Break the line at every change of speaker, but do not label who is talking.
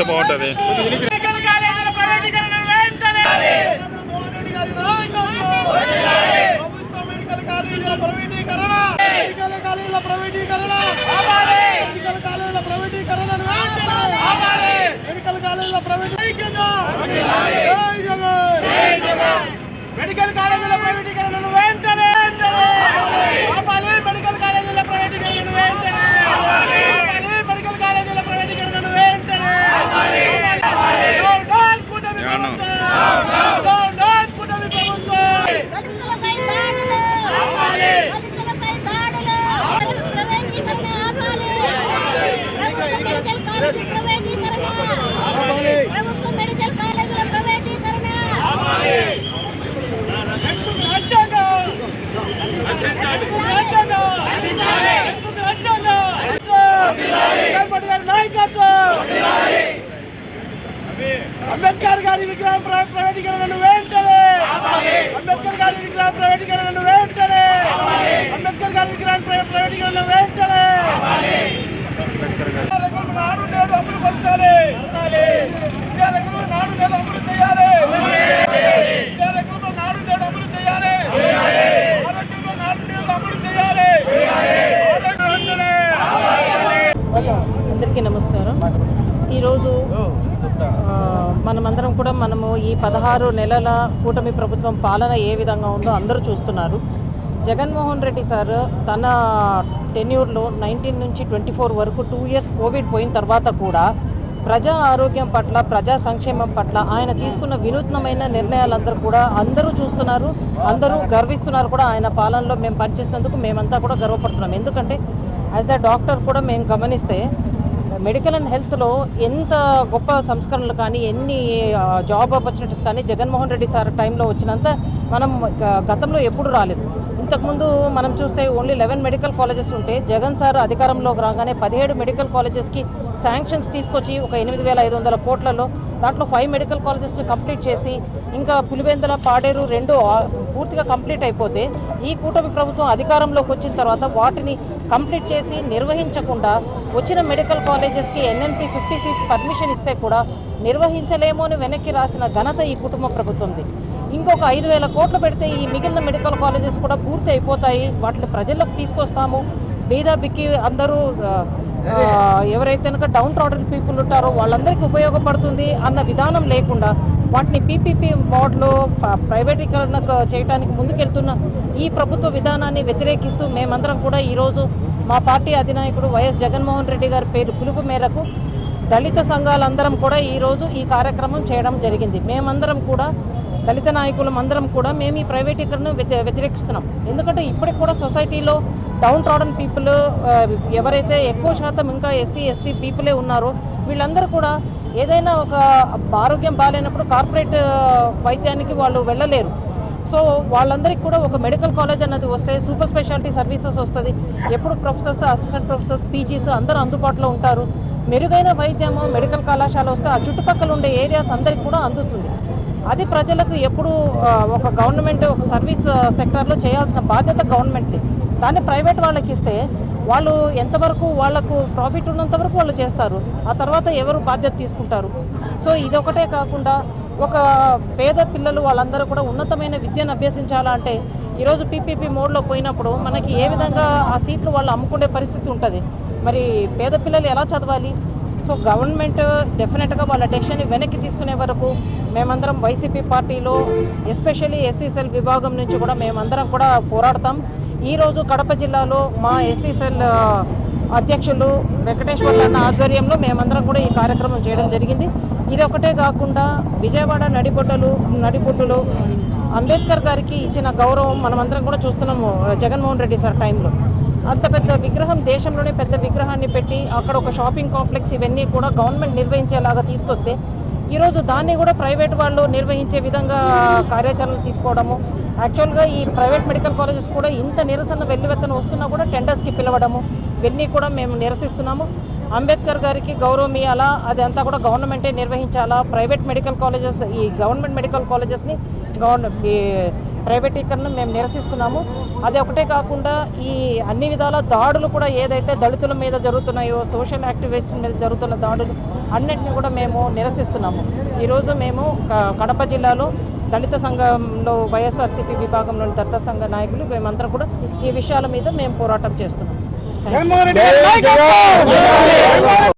చేస్తే వస్తే బాగుంటుంది.
మెడికల్ కాలేజీల ప్రైవేటీకరణను వెంటనే
వెంటనే రెడ్డి గారి నాయకత్వం ప్రభుత్వ మెడికల్ కాలేజీల ప్రైవేటీకరణ మెడికల్ కాలేజీల ప్రైవేటీకరణ
ఆపాలి.
మెడికల్ కాలేజీల ప్రైవేటీకరణ
ఆపాలి.
మెడికల్ కాలేజీల ప్రైవేట్ ఐక్యత జై జగన్
మెడికల్ కాలేజీల ప్రైవేటీకరణను వెంటనే వెంటనే ఆపాలి మెడికల్ కాలేజీల ప్రైవేటీకరణను వెంటనే ఆపాలి మెడికల్ కాలేజీల ప్రైవేటీకరణను వెంటనే ఆపాలి డౌన్ డౌన్ కూటమి
యాను.
ప్రభుత్వం డౌన్ డౌన్ కూటమి ప్రభుత్వం
దళితులపై దాడులు దళితులపై దాడులు ప్రైవేటీకరణ ఆపాలి ప్రభుత్వ మెడికల్ కాలేజీ ప్రైవేటీకరణ ప్రభుత్వ మెడికల్ కాలేజీల ప్రైవేటీకరణ
రాజ్యాంగం రాజ్యాంగం రాజ్యాంగం జగన్మోహన్ గారి నాయకత్వం అంబేద్కర్ గారి విగ్రహం ప్ర- ప్రైవేటీకరణను వెంటనే అంబేద్కర్
అందరికీ నమస్కారం. ఈరోజు మనమందరం కూడా మనము ఈ పదహారు నెలల కూటమి ప్రభుత్వం పాలన ఏ విధంగా ఉందో అందరూ చూస్తున్నారు. జగన్మోహన్ రెడ్డి సార్ తన టెన్యూర్లో నైన్టీన్ నుంచి ట్వంటీ ఫోర్ వరకు టూ ఇయర్స్ కోవిడ్ పోయిన తర్వాత కూడా ప్రజా ఆరోగ్యం పట్ల ప్రజా సంక్షేమం పట్ల ఆయన తీసుకున్న వినూత్నమైన నిర్ణయాలందరూ కూడా అందరూ చూస్తున్నారు అందరూ గర్విస్తున్నారు కూడా ఆయన పాలనలో మేము పనిచేసినందుకు మేమంతా కూడా గర్వపడుతున్నాం. ఎందుకంటే యాజ్ అ డాక్టర్ కూడా మేము గమనిస్తే మెడికల్ అండ్ హెల్త్లో ఎంత గొప్ప సంస్కరణలు కానీ ఎన్ని జాబ్ ఆపర్చునిటీస్ కానీ జగన్మోహన్ రెడ్డి సార్ టైంలో వచ్చినంత మనం గతంలో ఎప్పుడు రాలేదు. ఇంతకుముందు మనం చూస్తే ఓన్లీ లెవెన్ మెడికల్ కాలేజెస్ ఉంటే జగన్ సార్ అధికారంలోకి రాగానే పదిహేడు మెడికల్ కాలేజెస్కి శాంక్షన్స్ తీసుకొచ్చి ఒక ఎనిమిది వేల ఐదు వందల కోట్లలో దాంట్లో ఫైవ్ మెడికల్ కాలేజెస్ని కంప్లీట్ చేసి ఇంకా పులివెందుల పాడేరు రెండు పూర్తిగా కంప్లీట్ అయిపోతే ఈ కూటమి ప్రభుత్వం అధికారంలోకి వచ్చిన తర్వాత వాటిని కంప్లీట్ చేసి నిర్వహించకుండా వచ్చిన మెడికల్ కాలేజెస్కి ఎన్ఎంసీ ఫిఫ్టీ సీట్స్ పర్మిషన్ ఇస్తే కూడా నిర్వహించలేమో అని వెనక్కి రాసిన ఘనత ఈ కుటుంబ ప్రభుత్వంది. ఇంకొక ఐదు వేల కోట్లు పెడితే ఈ మిగిలిన మెడికల్ కాలేజెస్ కూడా పూర్తి అయిపోతాయి. వాటిని ప్రజల్లోకి తీసుకొస్తాము. బీదా బిక్కి అందరూ ఎవరైతే కనుక డౌన్ ట్రాడన్ పీపుల్ ఉంటారో వాళ్ళందరికీ ఉపయోగపడుతుంది అన్న విధానం లేకుండా వాటిని పీపీపీ మోడ్లో ప్రైవేటీకరణ చేయడానికి ముందుకెళ్తున్న ఈ ప్రభుత్వ విధానాన్ని వ్యతిరేకిస్తూ మేమందరం కూడా ఈరోజు మా పార్టీ అధినాయకుడు వైఎస్ జగన్మోహన్ రెడ్డి గారి పేరు పిలుపు మేరకు దళిత సంఘాలందరం కూడా ఈరోజు ఈ కార్యక్రమం చేయడం జరిగింది. మేమందరం కూడా దళిత నాయకులం అందరం కూడా మేము ఈ ప్రైవేటీకరణను వ్యతిరేకిస్తున్నాం. ఎందుకంటే ఇప్పటికి కూడా సొసైటీలో డౌన్ ట్రాడన్ పీపుల్ ఎవరైతే ఎక్కువ శాతం ఇంకా ఎస్సీ ఎస్టీ పీపులే ఉన్నారో వీళ్ళందరూ కూడా ఏదైనా ఒక ఆరోగ్యం బాగాలేనప్పుడు కార్పొరేట్ వైద్యానికి వాళ్ళు వెళ్ళలేరు. సో వాళ్ళందరికీ కూడా ఒక మెడికల్ కాలేజ్ అన్నది వస్తే సూపర్ స్పెషాలిటీ సర్వీసెస్ వస్తుంది. ఎప్పుడు ప్రొఫెసర్స్ అసిస్టెంట్ ప్రొఫెసర్స్ పీజీస్ అందరూ అందుబాటులో ఉంటారు. మెరుగైన వైద్యము మెడికల్ కళాశాల వస్తే ఆ చుట్టుపక్కల ఉండే ఏరియాస్ అందరికి కూడా అందుతుంది. అది ప్రజలకు ఎప్పుడు ఒక గవర్నమెంట్ ఒక సర్వీస్ సెక్టార్లో చేయాల్సిన బాధ్యత గవర్నమెంట్ది. దాన్ని ప్రైవేట్ వాళ్ళకి ఇస్తే వాళ్ళు ఎంతవరకు వాళ్ళకు ప్రాఫిట్ ఉన్నంత వరకు వాళ్ళు చేస్తారు. ఆ తర్వాత ఎవరు బాధ్యత తీసుకుంటారు. సో ఇదొకటే కాకుండా ఒక పేద పిల్లలు వాళ్ళందరూ కూడా ఉన్నతమైన విద్యను అభ్యసించాలంటే ఈరోజు పీపీపీ మోడ్లో పోయినప్పుడు మనకి ఏ విధంగా ఆ సీట్లు వాళ్ళు అమ్ముకునే పరిస్థితి ఉంటుంది? మరి పేద పిల్లలు ఎలా చదవాలి? సో గవర్నమెంట్ డెఫినెట్గా వాళ్ళ డెసిషన్ వెనక్కి తీసుకునే వరకు మేమందరం వైసీపీ పార్టీలో ఎస్పెషల్లీ ఎస్సీసెల్ విభాగం నుంచి కూడా మేమందరం కూడా పోరాడతాం. ఈరోజు కడప జిల్లాలో మా ఎస్సీసెల్ అధ్యక్షులు వెంకటేశ్వర్లు అన్న ఆధ్వర్యంలో మేమందరం కూడా ఈ కార్యక్రమం చేయడం జరిగింది. ఇది ఒకటే కాకుండా విజయవాడ నడిబొడ్డలు నడిబొడ్డులో అంబేద్కర్ గారికి ఇచ్చిన గౌరవం మనమందరం కూడా చూస్తున్నాము జగన్మోహన్ రెడ్డి సార్ టైంలో. అంత పెద్ద విగ్రహం దేశంలోనే పెద్ద విగ్రహాన్ని పెట్టి అక్కడ ఒక షాపింగ్ కాంప్లెక్స్ ఇవన్నీ కూడా గవర్నమెంట్ నిర్వహించేలాగా తీసుకొస్తే ఈరోజు దాన్ని కూడా ప్రైవేట్ వాళ్ళు నిర్వహించే విధంగా కార్యాచరణలు తీసుకోవడము యాక్చువల్గా ఈ ప్రైవేట్ మెడికల్ కాలేజెస్ కూడా ఇంత నిరసన వెల్లువెత్తన వస్తున్నా కూడా టెండర్స్కి పిలవడము ఇవన్నీ కూడా మేము నిరసిస్తున్నాము. అంబేద్కర్ గారికి గౌరవం ఇవ్వాలా అది అంతా కూడా గవర్నమెంటే నిర్వహించాలా? ప్రైవేట్ మెడికల్ కాలేజెస్ ఈ గవర్నమెంట్ మెడికల్ కాలేజెస్ని గవర్నమెంట్ ప్రైవేటీకరణ మేము నిరసిస్తున్నాము. అది ఒకటే కాకుండా ఈ అన్ని విధాల దాడులు కూడా ఏదైతే దళితుల మీద జరుగుతున్నాయో సోషల్ యాక్టివేషన్ మీద జరుగుతున్న దాడులు అన్నింటినీ కూడా మేము నిరసిస్తున్నాము. ఈరోజు మేము కడప జిల్లాలో దళిత సంఘంలో వైఎస్ఆర్సీపీ విభాగంలోని దళిత సంఘ నాయకులు మేమందరం కూడా ఈ విషయాల మీద మేము పోరాటం చేస్తున్నాం.
జగన్మోహన్ రెడ్డి